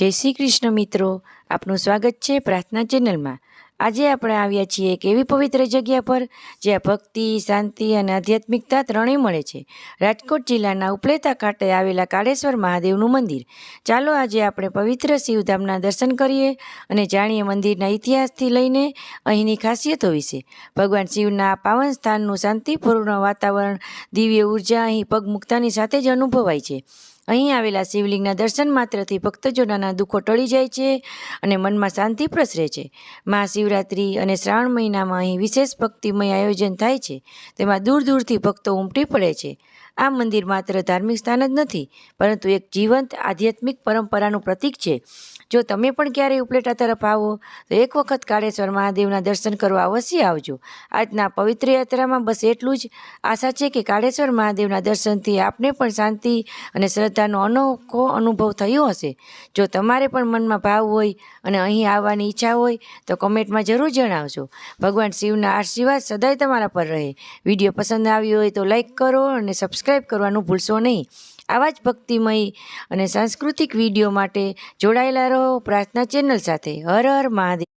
જય શ્રી કૃષ્ણ મિત્રો. આપનું સ્વાગત છે પ્રાર્થના ચેનલમાં. આજે આપણે આવ્યા છીએ એક એવી પવિત્ર જગ્યા પર, જ્યાં ભક્તિ, શાંતિ અને આધ્યાત્મિકતા ત્રણેય મળે છે. રાજકોટ જિલ્લાના ઉપલેતા કાંઠે આવેલા કાળેશ્વર મહાદેવનું મંદિર. ચાલો આજે આપણે પવિત્ર શિવધામના દર્શન કરીએ અને જાણીએ મંદિરના ઇતિહાસથી લઈને અહીંની ખાસિયતો વિશે. ભગવાન શિવના પાવન સ્થાનનું શાંતિપૂર્ણ વાતાવરણ, દિવ્ય ઊર્જા અહીં પગ મૂકતાની સાથે જ અનુભવાય છે. અહીં આવેલા શિવલિંગના દર્શન માત્રથી ભક્તજનોના દુઃખો ટળી જાય છે અને મનમાં શાંતિ પ્રસરે છે. મહાશિવરાત્રિ અને શ્રાવણ મહિનામાં અહીં વિશેષ ભક્તિમય આયોજન થાય છે. તેમાં દૂર દૂરથી ભક્તો ઉમટી પડે છે. આ મંદિર માત્ર ધાર્મિક સ્થાન જ નથી, પરંતુ એક જીવંત આધ્યાત્મિક પરંપરાનું પ્રતીક છે. જો તમે પણ ક્યારેય ઉપલેટા તરફ આવો, તો એક વખત કાળેશ્વર મહાદેવના દર્શન કરવા અવશ્ય આવજો. આજના પવિત્ર યાત્રામાં બસ એટલું જ. આશા છે કે કાળેશ્વર મહાદેવના દર્શનથી આપને પણ શાંતિ અને શ્રદ્ધાનો અનોખો અનુભવ થયો હશે. જો તમારે પણ મનમાં ભાવ હોય અને અહીં આવવાની ઈચ્છા હોય, તો કમેન્ટમાં જરૂર જણાવજો. ભગવાન શિવના આશીર્વાદ સદાય તમારા પર રહે. વીડિયો પસંદ આવ્યો હોય તો લાઈક કરો અને સબસ્ક્રાઈબ કરવાનું ભૂલશો નહીં. આવા જ ભક્તિમય અને સાંસ્કૃતિક વીડિયો માટે જોડાયેલા રહો પ્રાર્થના ચેનલ સાથે. હર હર મહાદેવ.